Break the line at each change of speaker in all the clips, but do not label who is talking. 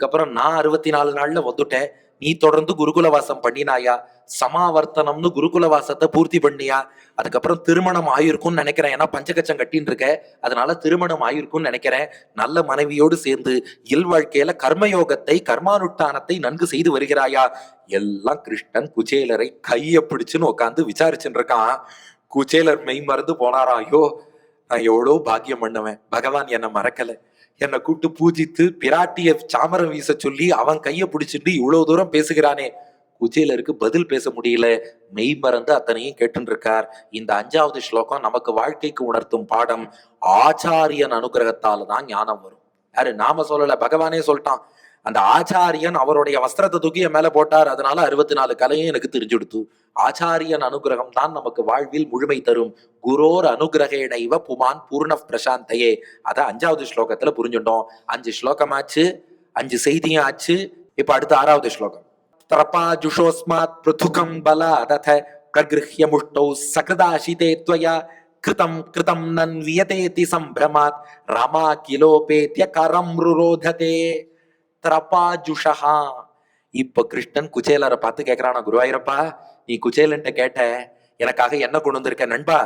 அதுக்கப்புறம் நான் அறுபத்தி நாலு நாள்ல வந்துட்டேன். நீ தொடர்ந்து குருகுல வாசம் பண்ணினாயா? சமாவர்த்தனம்னு குருகுல வாசத்தை பூர்த்தி பண்ணியா? அதுக்கப்புறம் திருமணம் ஆயிருக்கும்னு நினைக்கிறேன். ஏன்னா பஞ்சகச்சம் கட்டின்னு இருக்க அதனால திருமணம் ஆயிருக்கும்னு நினைக்கிறேன். நல்ல மனைவியோடு சேர்ந்து இல்வாழ்க்கையில கர்மயோகத்தை கர்மானுஷ்டானத்தை நன்கு செய்து வருகிறாயா? எல்லாம் கிருஷ்ணன் குச்சேலரை கைய பிடிச்சுன்னு உட்காந்து விசாரிச்சுட்டு இருக்கான். குச்சேலர் மெய் மறந்து போனாரா? ஐயோ நான் எவ்வளோ பாக்கியம் பண்ணுவேன். பகவான் என்னை மறக்கலை. என்னை கூட்டு பூஜித்து பிராட்டிய சாமரம் வீச சொல்லி அவன் கைய பிடிச்சிட்டு இவ்வளவு தூரம் பேசுகிறானே. குச்சேலருக்கு பதில் பேச முடியல. மெய் மறந்து அத்தனையும் கேட்டுன்னு இருக்கார் இந்த அஞ்சாவது ஸ்லோகம் நமக்கு வாழ்க்கைக்கு உணர்த்தும் பாடம். ஆச்சாரியன் அனுகிரகத்தால தான் ஞானம் வரும். யாரு நாம சொல்லல பகவானே சொல்லிட்டான். அந்த ஆச்சாரியன் அவருடைய வஸ்திரத்தை தூக்கி மேல போட்டார். அதனால அறுபத்தி நாலு கலையும் எனக்கு தெரிஞ்செடுத்து ஆச்சாரியன் அனுகிரகம் தான் நமக்கு வாழ்வில் முழுமை தரும். குரோர் அனுகிரகேனைவ புமான் பூர்ண பிரசாந்தையே. அத அஞ்சாவது ஸ்லோகத்துல புரிஞ்சுட்டோம். அஞ்சு ஸ்லோகமாச்சு அஞ்சு செய்தியும் ஆச்சு. இப்ப அடுத்த ஆறாவது ஸ்லோகம். திரபா ஜுஷோஸ்மாத் பிருத்துகம் பல அதத பிரகிருஹ்ய முஷ்டௌ சகிருதாசிதே துவயா. கிருதம் கிருதம் நன்வியதேதி சம்பிரமாத். ரமா கிலோபேத்திய கரம் ருரோததே. திரபாஜுஷா இப்ப கிருஷ்ணன் குச்சேலரை பார்த்து கேட்கிறானா குருவாயிரப்பா நீ குச்சேலன்ட்ட கேட்ட எனக்காக என்ன கொண்டு வந்திருக்க நண்பா?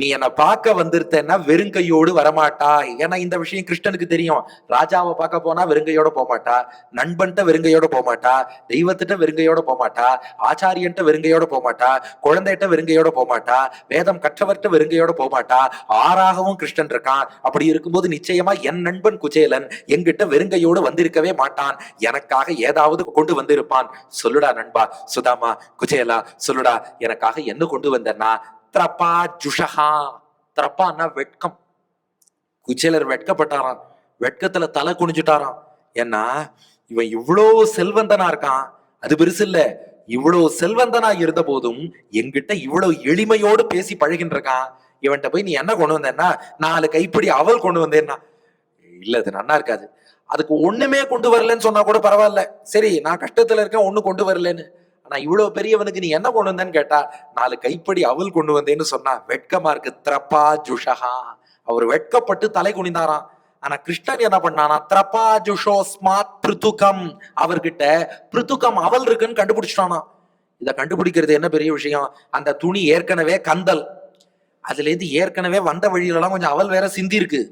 நீ என்னை பார்க்க வந்திருத்தேன்னா வெறுங்கையோடு வரமாட்டா. ஏன்னா இந்த விஷயம் கிருஷ்ணனுக்கு தெரியும். ராஜாவை பார்க்க போனா வெறுங்கையோட போகமாட்டா நண்பன்கிட்ட நண்பன்ட்ட வெறுங்கையோட போகமாட்டா தெய்வத்திட்ட வெறுங்கையோட போகமாட்டா ஆச்சாரியன்ட்ட வெறுங்கையோட போகமாட்டா குழந்தைகிட்ட வெறுங்கையோட போகமாட்டா வேதம் கற்றவர்கிட்ட வெறுங்கையோட போகமாட்டா ஆறாகவும் கிருஷ்ணன் இருக்கான். அப்படி இருக்கும்போது நிச்சயமா என் நண்பன் குச்சேலன் எங்கிட்ட வெறுங்கையோடு வந்திருக்கவே மாட்டான். எனக்காக ஏதாவது கொண்டு வந்திருப்பான். சொல்லுடா நண்பா. சுதாமா குச்சேலா சொல்லுடா. எனக்காக என்ன கொண்டு வந்தேன்னா திரப்பா ஜுஷஹா. திரப்பான்னா வெட்கம். குச்சேலர் வெட்கப்பட்டாராம். வெட்கத்துல தலை குனிஞ்சுட்டாராம். ஏன்னா இவன் இவ்வளோ செல்வந்தனா இருக்கான். அது பெருசு இல்ல. இவ்வளவு செல்வந்தனா இருந்த போதும் என்கிட்ட இவ்வளவு எளிமையோடு பேசி பழகின்றிருக்கான். இவன்கிட்ட போய் நீ என்ன கொண்டு வந்தேன்னா நாலு கைப்பிடி அவல் கொண்டு வந்தேன்னா. இல்ல அது நன்னா இருக்காது. அதுக்கு ஒண்ணுமே கொண்டு வரலன்னு சொன்னா கூட பரவாயில்ல. சரி நான் கஷ்டத்துல இருக்கேன் ஒண்ணு கொண்டு வரலன்னு. ஆனா இவ்வளவு பெரியவனுக்கு நீ என்ன கொண்டு வந்தேன்னு கேட்டா நாலு கைப்படி அவல் கொண்டு வந்தேன்னு சொன்னா வெட்கமா இருக்கு. திரப்பா ஜுஷஹா அவர் வெட்கப்பட்டு தலை குனிந்தாராம். ஆனா கிருஷ்ணன் என்ன பண்ணானா திரப்பா ஜுஷோ ஸ்மாத் பிருத்துகம் அவர்கிட்ட பிருத்துகம் அவல் இருக்குன்னு கண்டுபிடிச்சிட்டானா இதை கண்டுபிடிக்கிறது என்ன பெரிய விஷயம்? அந்த துணி ஏற்கனவே கந்தல். அதுல இருந்து ஏற்கனவே வந்த வழியிலலாம் கொஞ்சம் அவள் வேற சிந்தி இருக்கு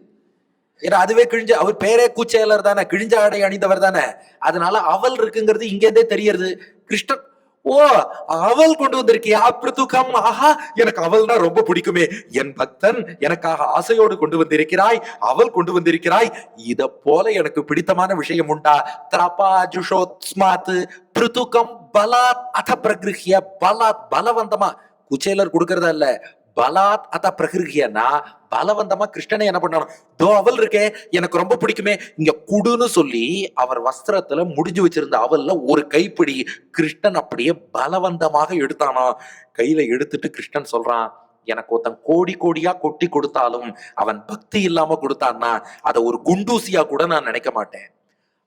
ஏன்னா அதுவே கிழிஞ்ச அவர் பேரே கூச்சேலர் தானே கிழிஞ்ச ஆடை அணிந்தவர் தானே. அதனால அவல் இருக்குங்கிறது இங்கேருந்தே தெரியறது கிருஷ்ணன் ஓ அவள் கொண்டு வந்திருக்கியா? பிருத்துகம் ஆஹா எனக்கு அவல்னா ரொம்ப பிடிக்குமே. என் பக்தன் எனக்காக ஆசையோடு கொண்டு வந்திருக்கிறாய். அவள் கொண்டு வந்திருக்கிறாய். இத போல எனக்கு பிடித்தமான விஷயம் உண்டா? திரபா ஜுஷோத்ஸ்மாத் பிருத்துகம் பலாத் அத பிரகிருஹிய பலாத் பலவந்தமா. குச்சேலர் கொடுக்கறதா இல்ல பலாத் அத பிரகிருஹ்யனா பலவந்தமா கிருஷ்ணனை என்ன பண்ணாலும் தோ அவல் இருக்கே எனக்கு ரொம்ப பிடிக்குமே. இங்க குடுன்னு சொல்லி அவர் வஸ்திரத்துல முடிஞ்சு வச்சிருந்த அவல்ல ஒரு கைப்பிடி கிருஷ்ணன் அப்படியே பலவந்தமாக எடுத்தானா. கையில எடுத்துட்டு கிருஷ்ணன் சொல்றான் எனக்கு ஒருத்தன் கோடி கோடியா கொட்டி கொடுத்தாலும் அவன் பக்தி இல்லாம கொடுத்தான்னா அதை ஒரு குண்டூசியா கூட நான் நினைக்க மாட்டேன்.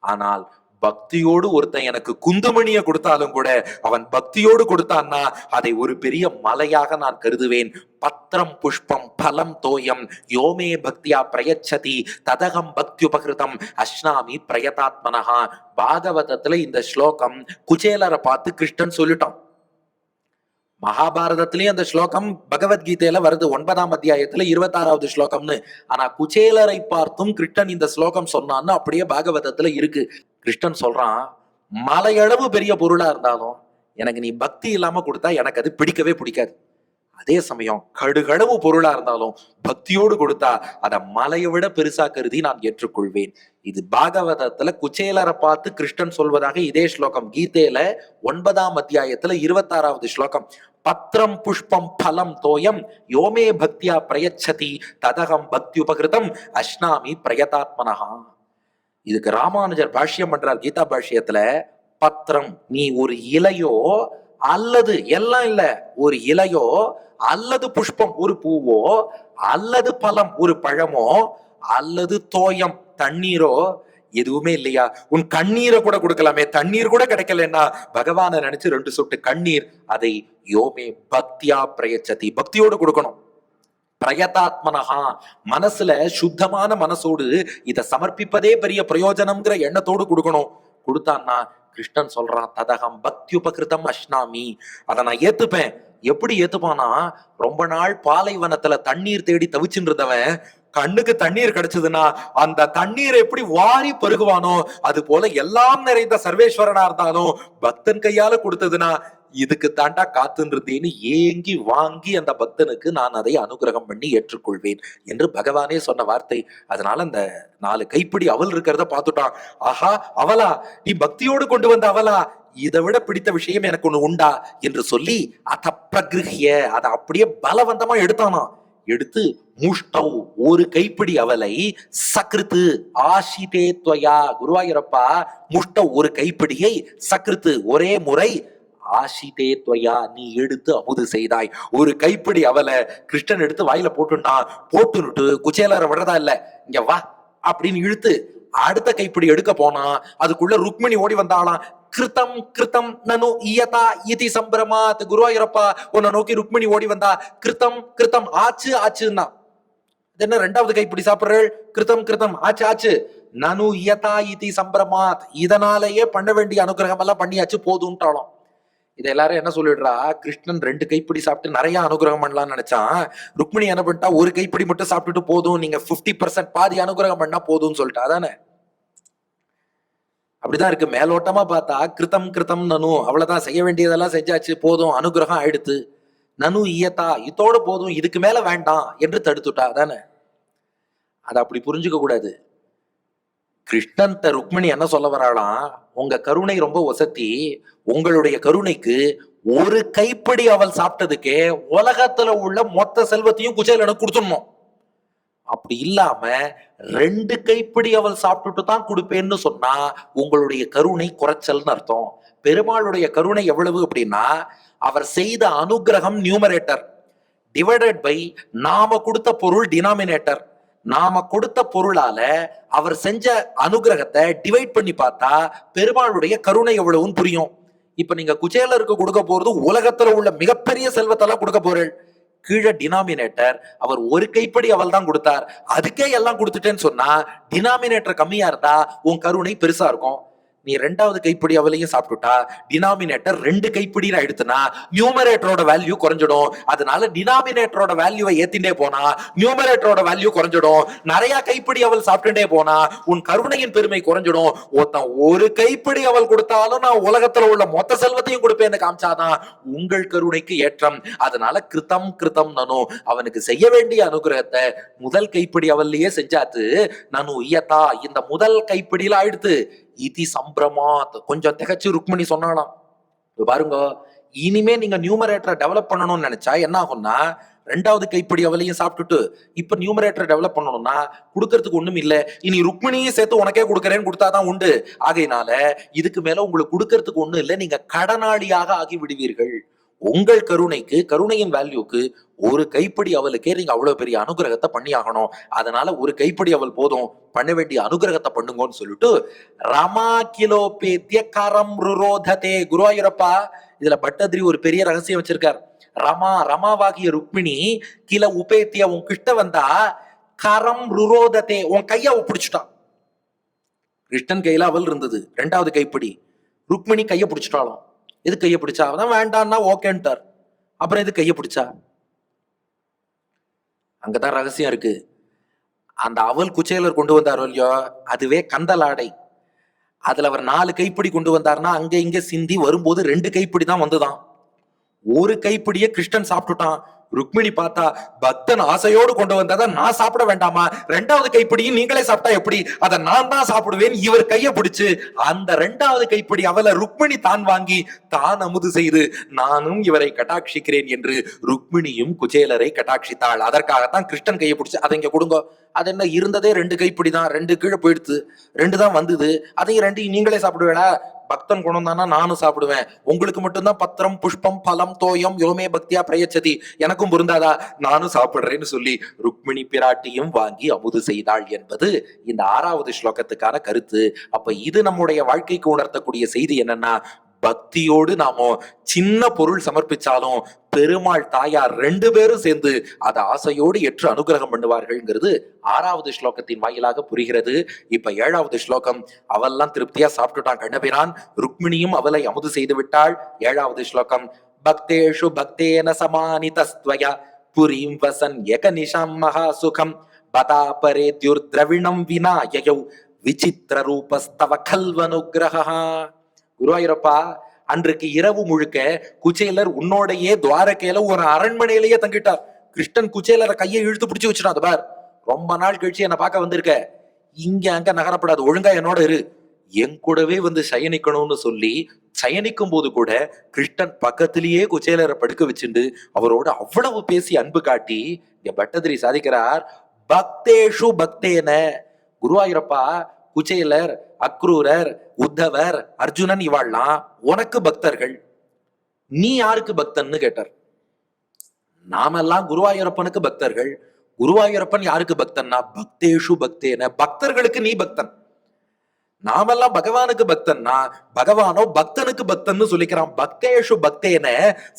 ஆனால் பக்தியோடு ஒருத்தன் எனக்கு குந்துமணியை கொடுத்தாலும் கூட அவன் பக்தியோடு கொடுத்தான்னா அதை ஒரு பெரிய மலையாக நான் கருதுவேன். பத்திரம் புஷ்பம் பலம் தோயம் யோமே பக்தியா பிரயச்சதி ததகம் பக்தியுபகிருதம் அஷ்னாமி பிரயதாத்மனஹா. பாகவதத்துல இந்த ஸ்லோகம் குச்சேலரை பார்த்து கிருஷ்ணன் சொல்லிட்டான். மகாபாரதத்திலயும் அந்த ஸ்லோகம் பகவத்கீதையில வருது. ஒன்பதாம் அத்தியாயத்துல இருபத்தாறாவது ஸ்லோகம்னு. ஆனா குச்சேலரை பார்த்தும் கிருஷ்ணன் இந்த ஸ்லோகம் சொன்னான்னு அப்படியே பாகவதத்துல இருக்கு. கிருஷ்ணன் சொல்றான் மலையளவு பெரிய பொருளா இருந்தாலும் எனக்கு நீ பக்தி இல்லாம கொடுத்தா எனக்கு அது பிடிக்கவே பிடிக்காது. அதே சமயம் கடுகளவு பொருளா இருந்தாலும் பக்தியோடு கொடுத்தா அதை மலையை விட பெருசா கருதி நான் ஏற்றுக்கொள்வேன். இது பாகவதத்துல குச்சேலரை பார்த்து கிருஷ்ணன் சொல்வதாக இதே ஸ்லோகம் கீதையில ஒன்பதாம் அத்தியாயத்துல இருபத்தாறாவது ஸ்லோகம். பத்திரம் புஷ்பம் பலம் தோயம் யோமே பக்தியா பிரயச்சதி ததகம் பக்தி உபகிருதம் அஷ்னாமி பிரயதாத்மனஹா. இதுக்கு ராமானுஜர் பாஷ்யம் பண்றார் கீதா பாஷ்யத்துல பத்திரம் நீ ஒரு இலையோ அல்லது எல்லாம் இல்ல ஒரு இலையோ அல்லது புஷ்பம் ஒரு பூவோ அல்லது பழம் ஒரு பழமோ அல்லது தோயம் தண்ணீரோ எதுவுமே இல்லையா? உன் கண்ணீரை கூட கொடுக்கலாமே தண்ணீர் கூட கிடைக்கலன்னா பகவானை நினைச்சு ரெண்டு சொட்டு கண்ணீர் அதை யோமே பக்தியா பிரயச்சதி. பக்தியோடு கொடுக்கணும். பிரயதாத்மனஹா. மனசுல சுத்தமான மனசோடு இதை சமர்ப்பிப்பதே பெரிய பிரயோஜனம்ங்கிற எண்ணத்தோடு கொடுக்கணும். கொடுத்தான்னா கிருஷ்ணன் சொல்றான் ததகம் பக்தி உபகிருதம் அஷ்னாமி அதை நான் ஏத்துப்பேன். எப்படி ஏத்துப்பானா ரொம்ப நாள் பாலைவனத்துல தண்ணீர் தேடி தவிச்சுட்டு இருந்தவன் கண்ணுக்கு தண்ணீர் கிடைச்சதுன்னா அந்த தண்ணீர் எப்படி வாரி பருகுவானோ அது போல எல்லாம் நிறைந்த சர்வேஸ்வரனா இருந்தாலும் பக்தன் கையால கொடுத்ததுன்னா இதுக்கு தாண்டா காத்துருந்தேன்னு ஏங்கி வாங்கி அந்த பக்தனுக்கு நான் அதை அனுகிரகம் பண்ணி ஏற்றுக்கொள்வேன் என்று பகவானே சொன்ன வார்த்தை. அதனால அந்த நாலு கைப்பிடி அவள் இருக்கிறத பார்த்துட்டான். ஆஹா அவளா? நீ பக்தியோடு கொண்டு வந்த அவளா? இதை விட பிடித்த விஷயம் எனக்கு ஒண்ணு உண்டா? என்று சொல்லி அத பிரகிருஹிய அதை அப்படியே பலவந்தமா எடுத்தானா? எடுத்து முஷ்டவ் ஒரு கைப்பிடி அவலை சக்ருத்து ஆஷிதே துவயா குருவாயூரப்பா முஷ்டவ் ஒரு கைப்பிடியை சக்ருத்து ஒரே முறை ஆசிதே துவையா நீ எடுத்து அமுது செய்தாய். ஒரு கைப்பிடி அவளை கிருஷ்ணன் எடுத்து வாயில போட்டுட்டான் போட்டுனுட்டு குச்சேலார விடுறதா இல்ல. இங்க வா அப்படின்னு இழுத்து அடுத்த கைப்பிடி எடுக்க போனா அதுக்குள்ள ருக்மிணி ஓடி வந்தாளாம். கிருத்தம் கிருத்தம் நனு இயதா இதி சம்பிரமாத் குருவாயூரப்பா உன்னை நோக்கி ருக்மிணி ஓடி வந்தா. கிருத்தம் கிருத்தம் ஆச்சு ஆச்சுன்னா. என்ன ரெண்டாவது கைப்பிடி சாப்பிடுறேள்? கிருத்தம் கிருத்தம் ஆச்சு ஆச்சு. நனு இயதா இதி சம்பிரமாத் இதனாலேயே பண்ண வேண்டிய அனுகிரகம் எல்லாம் பண்ணியாச்சு போதும்ட்டாலும் இதை எல்லாரும் என்ன சொல்லிடுறா? கிருஷ்ணன் ரெண்டு கைப்பிடி சாப்பிட்டு நிறைய அனுகிரகம் பண்ணலாம்னு நினைச்சான். ருக்மிணி என்ன பண்ணிட்டா ஒரு கைப்பிடி மட்டும் சாப்பிட்டுட்டு போதும். நீங்க 50% பர்சன்ட் பாதி அனுகிரகம் பண்ணா போதும்னு சொல்லிட்டா. அதானே? அப்படிதான் இருக்கு. மேலோட்டமா பார்த்தா கிருத்தம் கிருத்தம் நனு அவ்வளவுதான். செய்ய வேண்டியதெல்லாம் செஞ்சாச்சு. போதும். அனுகிரகம் ஆயிடுத்து. நனு இயத்தா இதோட போதும். இதுக்கு மேல வேண்டாம் என்று தடுத்துட்டா. தானே அதை அப்படி புரிஞ்சுக்க கூடாது. கிருஷ்ணன் த ருக்மிணி என்ன சொல்ல வராளாம்? உங்க கருணை ரொம்ப ஒசத்தி. உங்களுடைய கருணைக்கு ஒரு கைப்பிடி அவள் சாப்பிட்டதுக்கே உலகத்துல உள்ள மொத்த செல்வத்தையும் குச்சேலனுக்கு கொடுத்துடணும். அப்படி இல்லாம ரெண்டு கைப்பிடி அவள் சாப்பிட்டுட்டு தான் கொடுப்பேன்னு சொன்னா உங்களுடைய கருணை குறைச்சல்னு அர்த்தம். பெருமாளுடைய கருணை எவ்வளவு அப்படின்னா அவர் செய்த அனுகிரகம் நியூமரேட்டர். டிவைடட் பை நாம கொடுத்த பொருள் டினாமினேட்டர் நாம கொடுத்த பொருளால அவர் செஞ்ச அனுகிரகத்தை டிவைட் பண்ணி பார்த்தா பெருமாளுடைய கருணை எவ்வளவுன்னு புரியும். இப்ப நீங்க குச்சேலருக்கு கொடுக்க போறது உலகத்துல உள்ள மிகப்பெரிய செல்வத்தெல்லாம் கொடுக்க போறேன் கீழே டினாமினேட்டர் அவர் ஒரு கைப்படி அவள் தான் கொடுத்தார். அதுக்கே எல்லாம் கொடுத்துட்டேன்னு சொன்னா டினாமினேட்டர் கம்மியா இருந்தா உன் கருணை பெருசா இருக்கும். நீ ரெண்டாவது கைப்பிடி அவளையும் சாப்பிட்டுட்டா டினாமினேட்டர் ரெண்டு கைப்பிடின்னு ஆயிடுச்சுன்னா நியூமரேட்டரோட வேல்யூ குறைஞ்சிடும். அதனால டினாமினேட்டரோட வேல்யூவை ஏத்திண்டே போனா நியூமரேட்டரோட வேல்யூ குறைஞ்சிடும். நிறைய கைப்பிடி அவள் சாப்பிட்டுட்டே போனா உன் கருணையின் பெருமை குறைஞ்சிடும். ஒருத்தன் ஒரு கைப்பிடி அவள் கொடுத்தாலும் நான் உலகத்துல உள்ள மொத்த செல்வத்தையும் கொடுப்பேன்னு காமிச்சாதான் உங்கள் கருணைக்கு ஏற்றம். அதனால கிருத்தம் கிருத்தம் நனு. அவனுக்கு செய்ய வேண்டிய அனுகிரகத்தை முதல் கைப்பிடி அவள்லயே செஞ்சாத்து நனு ஐயத்தா இந்த முதல் கைப்பிடியில ஆயிடுத்து. இதி சம்பிரமாத் கொஞ்சம் திகச்சு ருக்மிணி சொன்னாலாம் பாருங்க இனிமே நீங்க நியூமரேட்டரை டெவலப் பண்ணணும்னு நினைச்சா என்ன ஆகும்னா ரெண்டாவது கைப்படி அவளையும் சாப்பிட்டுட்டு இப்ப நியூமரேட்டரை டெவலப் பண்ணணும்னா கொடுக்கறதுக்கு ஒண்ணும் இல்ல. இனி ருக்மிணியும் சேர்த்து உனக்கே கொடுக்கறேன்னு கொடுத்தாதான் உண்டு. ஆகையினால இதுக்கு மேல உங்களுக்கு கொடுக்கறதுக்கு ஒண்ணும் இல்லை. நீங்க கடனாளியாக ஆகி விடுவீர்கள் உங்கள் கருணைக்கு கருணையின் வேல்யூக்கு ஒரு கைப்பிடி அவளுக்கே நீங்க அவ்வளவு பெரிய அனுகிரகத்தை பண்ணி ஆகணும் அதனால ஒரு கைப்படி அவள் போதும் பண்ண வேண்டிய அனுகிரகத்தை பண்ணுங்கன்னு சொல்லிட்டு ரமா கிலோ பேத்திய கரம் ருரோததே. குருவாயூரப்பா இதுல பட்டதிரி ஒரு பெரிய ரகசியம் வச்சிருக்கார். ரமா ரமாவாகிய ருக்மிணி கில உபேத்திய உன் கிட்ட வந்தா கரம் ருரோததே. உன் கைய பிடிச்சிட்டான் கிருஷ்ணன் கையில அவள் இருந்தது ரெண்டாவது கைப்பிடி. ருக்மிணி கைய பிடிச்சிட்டாலும் எது கையை பிடிச்சா? அவன் வேண்டான்னா ஓகேன்ட்டார். அப்புறம் எது கையை பிடிச்சா? அங்கதான் ரகசியம் இருக்கு. அந்த அவல் குச்சேலர் கொண்டு வந்தாரோ இல்லையோ அதுவே கந்தலாடை அதுல அவர் நாலு கைப்பிடி கொண்டு வந்தாருன்னா அங்க இங்க சிந்தி வரும்போது ரெண்டு கைப்பிடி தான் வந்துதான் ஒரு கைப்பிடிய கிருஷ்ணன் சாப்பிட்டுட்டான். ருக்மிணி பார்த்தா பக்தன் ஆசையோடு கொண்டு வந்ததை நான் சாப்பிட வேண்டாமா? ரெண்டாவது கைப்பிடியும் நீங்களே சாப்பிட்டா எப்படி? அதை நான் தான் சாப்பிடுவேன். இவர் கையை பிடிச்சு அந்த ரெண்டாவது கைப்பிடி அவளை ருக்மிணி தான் வாங்கி தான் அமுது செய்து நானும் இவரை கட்டாட்சிக்கிறேன் என்று ருக்மிணியும் குச்சேலரை கட்டாட்சித்தாள். அதற்காகத்தான் கிருஷ்ணன் கையை பிடிச்சு அதை இங்க கொடுங்க. அது என்ன இருந்ததே ரெண்டு கைப்பிடி தான். ரெண்டு கீழே போயிடுத்து. ரெண்டு தான் வந்தது. அதையும் ரெண்டையும் நீங்களே சாப்பிடுவேடா பக்தன் குணம் தானா? நானும் சாப்பிடுவேன். உங்களுக்கு மட்டும்தான் பத்திரம் புஷ்பம் பலம் தோயம் யோமே பக்தியா பிரயச்சதி எனக்கும் பொருந்தாதா? நானும் சாப்பிடுறேன்னு சொல்லி ருக்மிணி பிராட்டியும் வாங்கி அமுது செய்தாள் என்பது இந்த ஆறாவது ஸ்லோகத்துக்கான கருத்து. அப்ப இது நம்முடைய வாழ்க்கைக்கு உணர்த்தக்கூடிய செய்தி என்னன்னா பக்தியோடு நாம சின்ன பொருள் சமர்ப்பிச்சாலும் பெருமாள் தாயார் ரெண்டு பேரும் சேர்ந்து அதை ஆசையோடு ஏற்று அனுகிரகம் பண்ணுவார்கள்ங்கிறது ஆறாவது ஸ்லோகத்தின் வாயிலாக புரிகிறது. இப்ப ஏழாவது ஸ்லோகம் அவெல்லாம் திருப்தியா சாப்பிட்டுட்டான் கண்ணபிரான். ருக்மிணியும் அவளை அமுது செய்து விட்டாள். ஏழாவது ஸ்லோகம் பக்தேஷு பக்தேன சமானிதஸ்துவயா. புரியும் வசன் எக நிஷம் மகா சுகம் பதாபரே தியுர்திரவிணம் வினாயயௌ விசித்திர ரூபஸ்தவ கல்வனுகிரகா குருவாயூரப்பா அன்றைக்கு இரவு முழுக்க குச்சேலர் உன்னோடையே துவாரகையில ஒரு அரண்மனையிலேயே தங்கிட்டார். கிருஷ்ணன் குச்சேலரை கையை இழுத்து பிடிச்சி வச்சுட்டான் பார். ரொம்ப நாள் கழிச்சு என்னை பார்க்க வந்திருக்க. இங்க அங்க நகரப்படாது ஒழுங்கா என்னோட இரு. என் கூடவே வந்து சயனிக்கணும்னு சொல்லி சயனிக்கும் போது கூட கிருஷ்ணன் பக்கத்திலேயே குச்சேலரை படுக்க வச்சுண்டு அவரோட அவ்வளவு பேசி அன்பு காட்டி இங்க பட்டதிரி சாதிக்கிறார் பக்தேஷு பக்தேன. குருவாயூரப்பா குச்சேலர் அக்ரூரர் உத்தவர் அர்ஜுனன் இவாள்லாம் உனக்கு பக்தர்கள். நீ யாருக்கு பக்தன்னு கேட்டார். நாமெல்லாம் குருவாயூரப்பனுக்கு பக்தர்கள். குருவாயூரப்பன் யாருக்கு பக்தன்னா பக்தேஷு பக்தேன பக்தர்களுக்கு நீ பக்தன். நாமெல்லாம் பகவானுக்கு பக்தன்னா பகவானோ பக்தனுக்கு பக்தன்னு சொல்லிக்கிறான். பக்தேஷு பக்தேன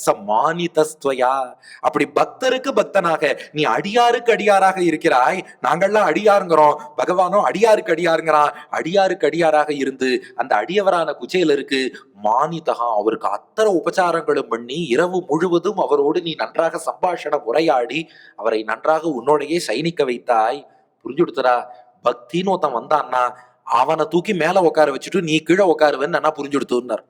சமானிதஸ்துவயா அப்படி பக்தருக்கு பக்தனாக நீ அடியாருக்கு அடியாராக இருக்கிறாய். நாங்கள்லாம் அடியாருங்கிறோம். பகவானோ அடியாருக்கு அடியாருங்கிறான். அடியாருக்கு அடியாராக இருந்து அந்த அடியவரான குச்சேலருக்கு மானிதகா அவருக்கு அத்தனை உபச்சாரங்களும் பண்ணி இரவு முழுவதும் அவரோடு நீ நன்றாக சம்பாஷணம் உரையாடி அவரை நன்றாக உன்னோடையே சைனிக்க வைத்தாய். புரிஞ்சு கொடுத்தரா பக்தின்னு ஒருத்தன் வந்தான்னா அவனை தூக்கி மேல உட்கார வச்சுட்டு நீ கீழே உட்காருவேன்னு நான் புரிஞ்சு கொடுத்துருந்தார்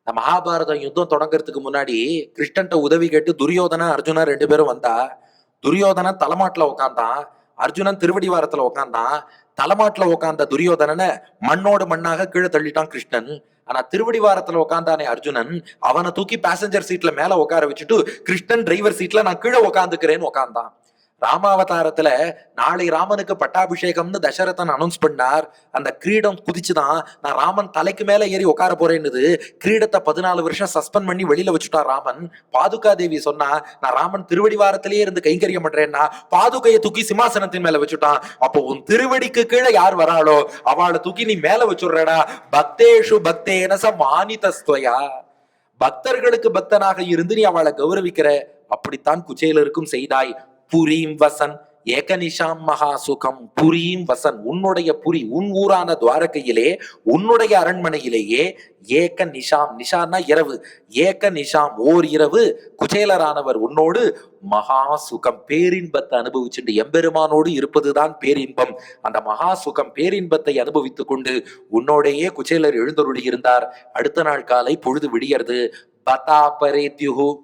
இந்த மகாபாரதம் யுத்தம் தொடங்கிறதுக்கு முன்னாடி கிருஷ்ணன்ட்ட உதவி கேட்டு துரியோதனா அர்ஜுனா ரெண்டு பேரும் வந்தா துரியோதனன் தலைமாட்டில் உட்காந்தான் அர்ஜுனன் திருவடிவாரத்துல உட்காந்தான் தலைமாட்டில் உட்கார்ந்த துரியோதனனை மண்ணோடு மண்ணாக கீழே தள்ளிட்டான் கிருஷ்ணன். ஆனா திருவடிவாரத்துல உட்காந்தானே அர்ஜுனன் அவனை தூக்கி பேசஞ்சர் சீட்ல மேல உட்கார வச்சுட்டு கிருஷ்ணன் டிரைவர் சீட்ல நான் கீழே உட்காந்துக்கிறேன்னு உட்காந்தான் ராமாவதாரத்துல நாளை ராமனுக்கு பட்டாபிஷேகம்னு தசரதன் அனௌன்ஸ் பண்ணார். அந்த கிரீடம் குதிச்சுதான் நான் ராமன் தலைக்கு மேல ஏறி உட்கார போறேன்னுது. கிரீடத்தை பதினாலு வருஷம் சஸ்பெண்ட் பண்ணி வெளியில வச்சுட்டான் ராமன். பாதுகா தேவி சொன்னா நான் ராமன் திருவடிவாரத்திலேயே இருந்து கைங்கரியம் பண்றேன்னா பாதுகையை தூக்கி சிம்மாசனத்தின் மேல வச்சுட்டான். அப்போ உன் திருவடிக்கு கீழே யார் வராளோ அவளை தூக்கி நீ மேல வச்சுடுறடா. பக்தேஷு பக்தேனச மானிதஸ்துவயா. பக்தர்களுக்கு பக்தனாக இருந்து நீ அவளை கௌரவிக்கிற. அப்படித்தான் குச்சேலருக்கும் செய்தாய். புரீம் வசன். ஏகனிஷாம் மகா சுகம் புரியும் வசன். உன்னுடைய புரி உன் ஊரான துவாரகையிலே உன்னுடைய அரண்மனையிலேயே ஏக நிஷாம் நிஷான்னா இரவு. ஏக நிஷாம் ஓர் இரவு. குச்சேலரானவர் உன்னோடு மகா சுகம் பேரின்பத்தை அனுபவிச்சுட்டு எம்பெருமானோடு இருப்பதுதான் பேரின்பம். அந்த மகா சுகம் பேரின்பத்தை அனுபவித்துக் கொண்டு உன்னோடையே குச்சேலர் எழுந்தருளி இருந்தார் அடுத்த நாள் காலை பொழுது விடியறது. பதாபரேத்யுகு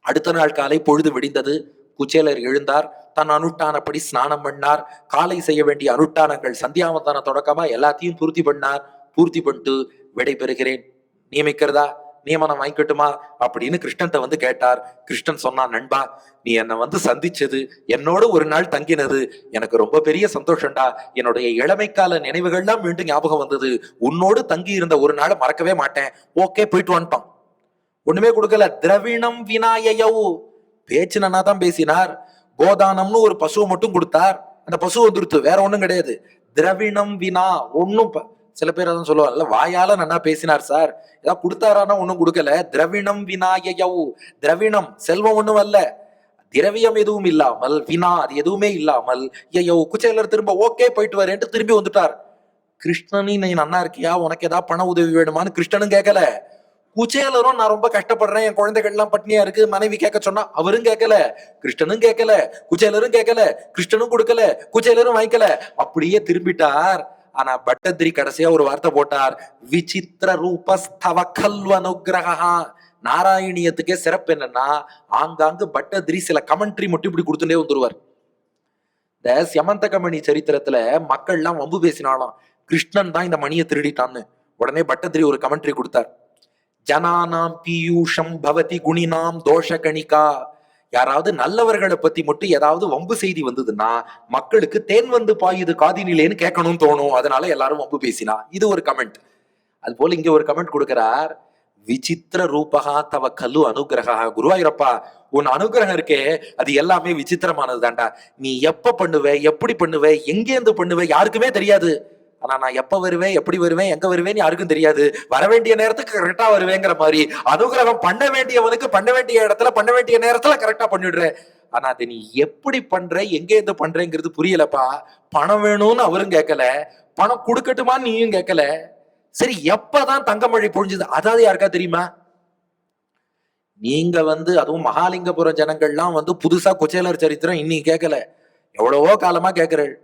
அடுத்த நாள் காலை பொழுது விடிந்தது. குச்சேலர் எழுந்தார். தன் அனுட்டானப்படி ஸ்நானம் பண்ணார். காலை செய்ய வேண்டிய அனுட்டானங்கள் சந்தியாவந்தான தொடக்கமா எல்லாத்தையும் பூர்த்தி பண்ணார். பூர்த்தி பண்ணிட்டு விடைபெறுகிறேன் நியமிக்கிறதா? நியமனம் வாங்கிக்கட்டுமா? அப்படின்னு கிருஷ்ணன்ட்ட வந்து கேட்டார். கிருஷ்ணன் சொன்னான் நண்பா நீ என்னை வந்து சந்திச்சது என்னோட ஒரு நாள் தங்கினது. எனக்கு ரொம்ப பெரிய சந்தோஷம்டா. என்னுடைய இளமைக்கால நினைவுகள்லாம் மீண்டும் ஞாபகம் வந்தது. உன்னோடு தங்கி இருந்த ஒரு நாள் மறக்கவே மாட்டேன். ஓகே போயிட்டு வந்துட்டான் ஒண்ணுமே கொடுக்கல. திரவிணம் வினாயயௌ பேச்சு நன்னா தான் பேசினார். கோதானம்னு ஒரு பசுவை மட்டும் கொடுத்தார். அந்த பசு வந்துருத்து வேற ஒண்ணும் கிடையாது. திரவிணம் வினா ஒன்றும் சில பேர் அதான் சொல்லுவாங்கல்ல வாயால நன்னா பேசினார் சார். ஏதாவது கொடுத்தாரானா ஒண்ணும் கொடுக்கல. திரவிணம் வினாயயௌ திரவிணம் செல்வம் ஒண்ணும் அல்ல. திரவியம் எதுவும் இல்லாமல் வினா அது எதுவுமே இல்லாமல் ஐயோ குச்சேலர் திரும்ப ஓகே போயிட்டு வரேன்ட்டு திரும்பி வந்துட்டார். கிருஷ்ணனி நீ நன்னா இருக்கியா? உனக்கு ஏதாவது பண உதவி வேணுமான்னு கிருஷ்ணனும் கேட்கல குச்சேலரும் நான் ரொம்ப கஷ்டப்படுறேன். என் குழந்தைகள் எல்லாம் பட்னியா இருக்கு. மனைவி கேட்க சொன்னா அவரும் கேட்கல கிருஷ்ணனும் கேட்கல குச்சேலரும் கேட்கல கிருஷ்ணனும் கொடுக்கல குச்சேலரும் வாங்கிக்கல. அப்படியே திரும்பிட்டார். ஆனா பட்டத்திரி கடைசியா ஒரு வார்த்தை போட்டார். விசித்திர ரூபஸ்தவ கல்வனுகிரகா நாராயணியத்துக்கே சிறப்பு என்னன்னா ஆங்காங்கு பட்டதிரி சில கமெண்ட்ரி மட்டும் இப்படி கொடுத்துட்டே வந்துருவார். இந்த சியமந்தகமணி சரித்திரத்துல மக்கள்லாம் வம்பு பேசினாலும். கிருஷ்ணன் தான் இந்த மணியை திருடிட்டான்னு. உடனே பட்டத்திரி ஒரு கமெண்ட்ரி கொடுத்தார். ஜனானாம் பீயூஷம் பவதி குணினாம் தோஷகணிகா. யாராவது நல்லவர்களை பத்தி மட்டும் ஏதாவது வம்பு செய்தி வந்ததுன்னா மக்களுக்கு தேன் வந்து பாயுது காதினிலேன்னு கேட்கணும்னு தோணும். அதனால எல்லாரும் வம்பு பேசினா. இது ஒரு கமெண்ட் அது போல இங்க ஒரு கமெண்ட் கொடுக்கிறார். விசித்திர ரூபகா தவ கல்லு அனுகிரகா. குருவாயூரப்பா உன் அனுகிரகம் இருக்கே. அது எல்லாமே விசித்திரமானது தாண்டா நீ எப்ப பண்ணுவ எப்படி பண்ணுவ எங்கேருந்து பண்ணுவ யாருக்குமே தெரியாது. ஆனா நான் எப்ப வருவேன் எப்படி வருவேன் எங்க வருவேன் யாருக்கும் தெரியாது. வர வேண்டிய நேரத்துக்கு கரெக்டா வருவேங்கிற மாதிரி. அனுகிரகம் பண்ண வேண்டியவனுக்கு பண்ண வேண்டிய இடத்துல பண்ண வேண்டிய நேரத்துல கரெக்டா பண்ணிடுறேன். ஆனா அதை நீ எப்படி பண்ற எங்க இருந்து பண்றேங்கிறது புரியலப்பா. பணம் வேணும்னு அவரும் கேட்கல. பணம் கொடுக்கட்டுமான்னு நீயும் கேட்கல. சரி எப்பதான் தங்கமழை பொழிஞ்சது அதாவது யாருக்கா தெரியுமா? நீங்க வந்து அதுவும் மகாலிங்கபுரம் ஜனங்கள்லாம் வந்து புதுசா குச்சேலர் சரித்திரம் இன்னைக்கு கேட்கல. எவ்வளவோ காலமா கேட்கிறேன்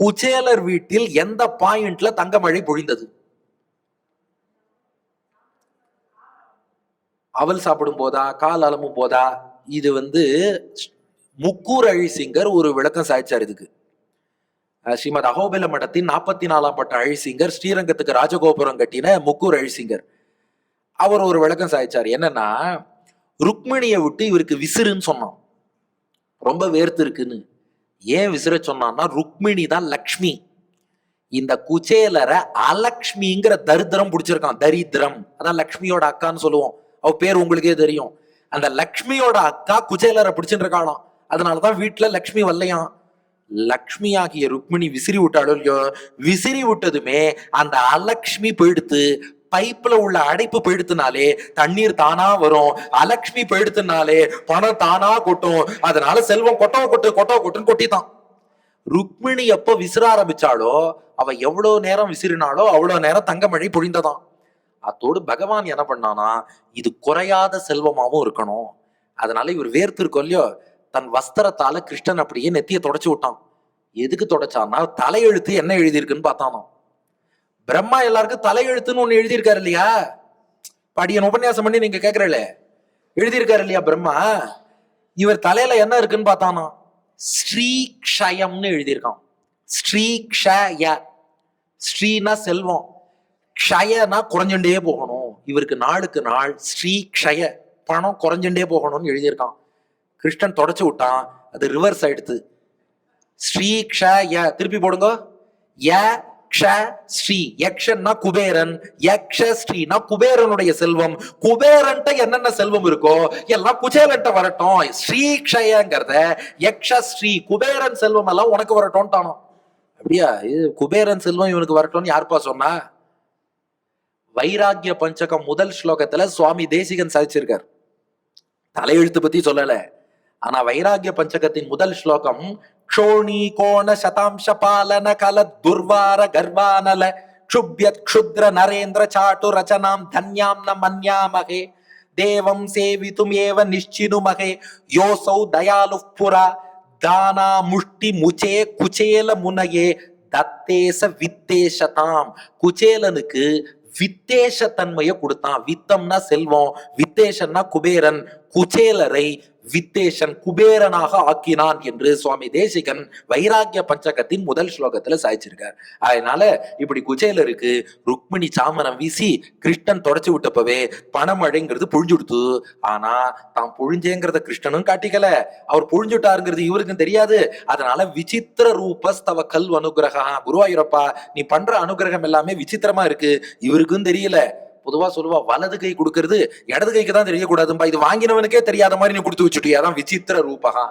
குச்சேலர் வீட்டில் எந்த பாயிண்ட்ல தங்கமழை பொழிந்தது? அவல் சாப்பிடும் போதா? கால் அலமும் போதா? இது வந்து முக்கூர் அழிசிங்கர் ஒரு விளக்கம் சாய்ச்சார் இதுக்கு. ஸ்ரீமத் அகோபில மடத்தின் நாற்பத்தி நாலாம் பட்ட அழிசிங்கர் ஸ்ரீரங்கத்துக்கு ராஜகோபுரம் கட்டின முக்கூர் அழிசிங்கர் அவர் ஒரு விளக்கம் சாய்ச்சார். என்னன்னா ருக்மிணியை விட்டு இவருக்கு விசிறுன்னு சொன்னான். ரொம்ப வேர்த்து இருக்குன்னு. ஏன் விசிற சொன்னான்னா ருக்மிணி தான் லக்ஷ்மி. இந்த குச்சேலரை அலக்ஷ்மிங்கிற தரித்திரம் பிடிச்சிருக்கான் தரித்திரம். அதான் லக்ஷ்மியோட அக்கான்னு சொல்லுவோம். அவ பேர் உங்களுக்கே தெரியும். அந்த லக்ஷ்மியோட அக்கா குச்சேலரை பிடிச்சிட்டு இருக்காளாம் அதனாலதான் வீட்டுல லக்ஷ்மி வரலையாம் லக்ஷ்மி ஆகிய ருக்மிணி விசிறி விட்டாலும் இல்லையோ? விசிறி விட்டதுமே அந்த அலக்ஷ்மி போயிடுத்து பைப்ல உள்ள அடைப்பு போயிடுத்துனாலே தண்ணீர் தானா வரும். அலக்ஷ்மி போயிடுத்துனாலே பணம் தானா கொட்டும். அதனால செல்வம் கொட்டோ கொட்டு கொட்டோ கொட்டுன்னு கொட்டித்தான் ருக்மிணி எப்போ விசிற ஆரம்பிச்சாலோ அவ எவ்வளோ நேரம் விசிறினாலோ அவ்வளோ நேரம் தங்கமழை பொழிந்ததான் அத்தோடு பகவான் என்ன பண்ணானா இது குறையாத செல்வமாகவும் இருக்கணும். அதனால இவர் வேர்த்து இல்லையோ தன் வஸ்திரத்தால கிருஷ்ணன் அப்படியே நெத்திய தொடச்சு விட்டான். எதுக்கு தொடச்சான்னா தலையெழுத்து என்ன எழுதியிருக்குன்னு பார்த்தானோ பிரம்மா எல்லாருக்கும் தலையெழுத்துன்னு ஒண்ணு எழுதியிருக்காரு இல்லையா? படியன் உபன்யாசம் பண்ணி நீங்க கேக்குறல எழுதியிருக்காரு இல்லையா பிரம்மா? இவர் தலையில என்ன இருக்குன்னு பார்த்தானோ? ஸ்ரீக்ஷயம்னு எழுதியிருக்கான். ஸ்ரீக்ஷய. ஸ்ரீனா செல்வம். க்ஷயனா குறைஞ்சுட்டே போகணும். இவருக்கு நாளுக்கு நாள் ஸ்ரீக்ஷய. பணம் குறைஞ்சுட்டே போகணும்னு எழுதியிருக்கான். கிருஷ்ணன் தொடச்சு விட்டான். அது ரிவர்ஸ் ஆயிடுத்து. ஸ்ரீ க்ஷ ய திருப்பி போடுங்க. ய க்ஷ ஸ்ரீ யக்ஷன்னா குபேரன் யக்ஷ ஸ்ரீனா குபேரனுடைய செல்வம். குபேரன்ட்ட என்னென்ன செல்வம் இருக்கோ எல்லாம் குச்சேலன்ட்ட வரட்டும். ஸ்ரீ க்ஷயங்கிறத யக்ஷ ஸ்ரீ குபேரன் செல்வம் எல்லாம் உனக்கு வரட்டும்ட்டானோ? அப்படியா? இது குபேரன் செல்வம் இவனுக்கு வரட்டும்னு யாருப்பா சொன்னா? வைராகிய பஞ்சகம் முதல் ஸ்லோகத்துல சுவாமி தேசிகன் சாதிச்சிருக்கார். தலையெழுத்து பத்தி சொல்லல. ஆனா வைராகிய பஞ்சகத்தின் முதல் ஸ்லோகம் ಕ್ಷೋಣೀಕೋಣ ಶತಾಂಶ ಪಾಲನ ಕಲ ದುರ್ವಾರ ಗರ್ವಾನಲ ಕ್ಷುಭ್ಯ ಕ್ಷುದ್ರ ನರೇಂದ್ರ ಚಾಟು ರಚನಾಂ ಧನ್ಯಾಂನ ಮನ್ಯಾಮಹೆ ದೇವಂ ಸೇವಿತುಮೇವ ನಿಶ್ಚಿನುಮಹೆ ಯೋಸೌ ದಯಾಲು ಪುರ ದಾನ ಮುಷ್ಟಿ ಮುಚೇ ಕುಚೇಲ ಮುನಯೇ தத்தேச வித்தேசதாம் குச்சேலனுக்கு வித்தேச தன்மையை கொடுத்தான் வித்தம்னா செல்வம் வித்தேசன்னா குபேரன் குச்சேலரை வித்தேஷன் குபேரனாக ஆக்கினான் என்று சுவாமி தேசிகன் வைராக்கிய பஞ்சகத்தின் முதல் ஸ்லோகத்துல சாய்ச்சிருக்கார். அதனால இப்படி குஜேலருக்கு ருக்மிணி சாமரம் வீசி கிருஷ்ணன் தொடச்சு விட்டப்பவே பணமழைங்கிறது புழிஞ்சு கொடுத்து ஆனா தான் புழிஞ்சேங்கிறத கிருஷ்ணனும் காட்டிக்கல. அவர் புழிஞ்சுட்டாருங்கிறது இவருக்கும் தெரியாது. அதனால விசித்திர ரூபஸ்தவ கல் அனுகிரகா குருவாயூரப்பா நீ பண்ற அனுகிரகம் எல்லாமே விசித்திரமா இருக்கு. இவருக்கும் தெரியல. பொதுவா சொல்லுவா வலது கை கொடுக்கறது இடது கைக்கு தான் தெரியக்கூடாதும்பா. இது வாங்கினவனுக்கே தெரியாத மாதிரி நீ கொடுத்து வச்சுட்டியா? அதான் விசித்திர ரூபகா.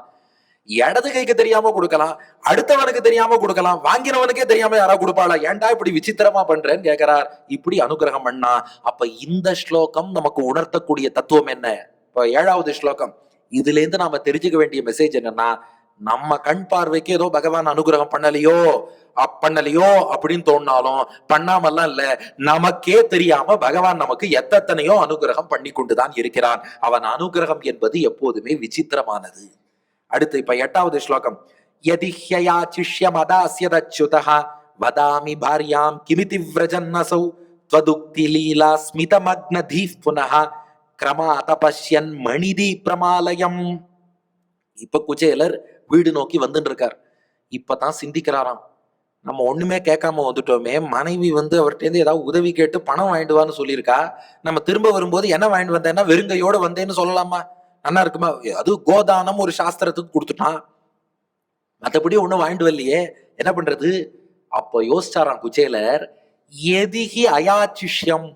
இடது கைக்கு தெரியாம கொடுக்கலாம் அடுத்தவனுக்கு தெரியாம கொடுக்கலாம் வாங்கினவனுக்கே தெரியாம யாரா கொடுப்பாளா? ஏன்டா இப்படி விசித்திரமா பண்றேன்னு கேக்குறார். இப்படி அனுகிரகம் பண்ணா. அப்ப இந்த ஸ்லோகம் நமக்கு உணர்த்தக்கூடிய தத்துவம் என்ன? இப்ப ஏழாவது ஸ்லோகம். இதுல இருந்து நாம தெரிஞ்சுக்க வேண்டிய மெசேஜ் என்னன்னா நம்ம கண் பார்வைக்கு ஏதோ பகவான் அனுகிரகம் பண்ணலையோ அப் பண்ணலையோ அப்படின்னு தோணினாலும் பண்ணாமல்லாம் இல்ல நமக்கே தெரியாம பகவான் நமக்கு எத்தனையோ அனுகிரகம் பண்ணி கொண்டுதான் இருக்கிறான் அவன் அனுகிரகம் என்பது எப்போதுமே விசித்திரமானது அடுத்து இப்ப எட்டாவது ஸ்லோகம் யதிஹ்யயா சிஷ்யம் அதாசியதச்சுதா வதாமி பாரியாம் கிமிதி விரஜன்னசௌ त्वदुक्ति लीला स्मितमग्नधीः पुनः கிரமாத பஷ்யன் மணிதி பிரமாலயம் இப்ப குச்சேலர் வீடு நோக்கி வந்துட்டு இருக்கார் இப்பதான் சிந்திக்கிறாராம். நம்ம ஒண்ணுமே கேட்காம வந்துட்டோமே. மனைவி வந்து அவர்கிட்ட ஏதாவது உதவி கேட்டு பணம் வாங்கிட்டு வான்னு சொல்லியிருக்கா. நம்ம திரும்ப வரும்போது என்ன வாங்கிட்டு வந்தேன்னா வெறுங்கையோட வந்தேன்னு சொல்லலாமா? நல்லா இருக்குமா? அது கோதானம் ஒரு சாஸ்திரத்துக்கு கொடுத்துட்டான். மற்றபடி ஒண்ணும் வாங்கிட்டு வரலையே. என்ன பண்றது? அப்போ யோசிச்சாராம் குச்சேலர் எதிகி அயாச்சிஷ்யம்.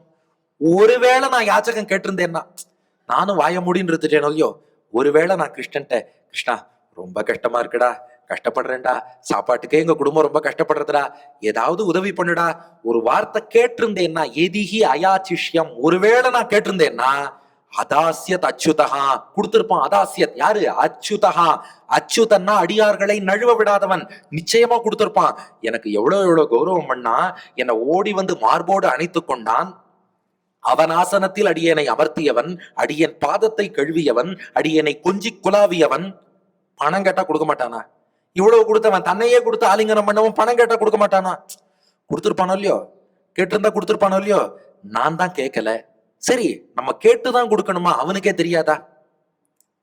ஒருவேளை நான் யாச்சகம் கேட்டிருந்தேன்னா நானும் வாய முடின்னு இருந்துட்டேன் ஐயோ. ஒருவேளை நான் கிருஷ்ணன்ட்ட கிருஷ்ணா ரொம்ப கஷ்டமா இருக்குடா. கஷ்டப்படுறேன்டா. சாப்பாட்டுக்கே எங்க குடும்பம் ரொம்ப கஷ்டப்படுறதுடா. ஏதாவது உதவி பண்ணுடா. ஒரு வார்த்தை கேட்டிருந்தேன்னா எதிகி அயாச்சிஷ்யம். ஒருவேளை நான் கேட்டிருந்தேன்னா அதாசியத் அச்சுதகா கொடுத்திருப்பான் அதாசியத். யாரு? அச்சுதகா அச்சுதன்னா அடியார்களை நழுவ விடாதவன். நிச்சயமா கொடுத்திருப்பான். எனக்கு எவ்வளவு எவ்வளவு கௌரவம் பண்ணா என்னை ஓடி வந்து மார்போடு அணைத்து கொண்டான். அவன் ஆசனத்தில் அடியனை அமர்த்தியவன். அடியன் பாதத்தை கழுவியவன். அடியனை கொஞ்சி குலாவியவன் பணம் கேட்டா கொடுக்க மாட்டானா? இவ்வளவு கொடுத்தவன் தன்னையே கொடுத்து ஆலிங்கனம் பண்ணவன் பணம் கேட்டா கொடுக்க மாட்டானா? கொடுத்துருப்பானோ இல்லையோ? கேட்டிருந்தா கொடுத்துருப்பானோ இல்லையோ? நான் தான் கேட்கல. சரி நம்ம கேட்டுதான் கொடுக்கணுமா? அவனுக்கே தெரியாதா?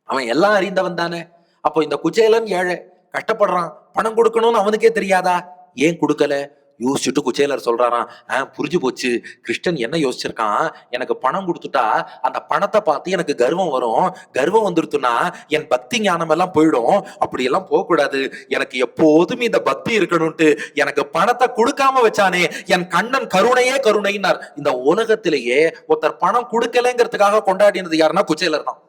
அவன் எல்லாம் அறிந்தவன் தானே. அப்போ இந்த குச்சேலன் ஏழை கஷ்டப்படுறான். பணம் கொடுக்கணும்னு அவனுக்கே தெரியாதா? ஏன் கொடுக்கல? யோசிச்சுட்டு குச்சேலர் சொல்றாராம் ஆ புரிஞ்சு போச்சு. கிருஷ்ணன் என்ன யோசிச்சிருக்கான்? எனக்கு பணம் கொடுத்துட்டா அந்த பணத்தை பார்த்து எனக்கு கர்வம் வரும். கர்வம் வந்துருத்துனா என் பக்தி ஞானம் எல்லாம் போயிடும். அப்படி எல்லாம் போக கூடாது எனக்கு எப்போதும் இந்த பக்தி இருக்கணும்ட்டு எனக்கு பணத்தை கொடுக்காம வச்சானே என் கண்ணன் கருணையே கருணைன்னார் இந்த உலகத்திலேயே ஒருத்தர் பணம் கொடுக்கலைங்கிறதுக்காக கொண்டாடினது யாருன்னா குச்சேலர் தான்.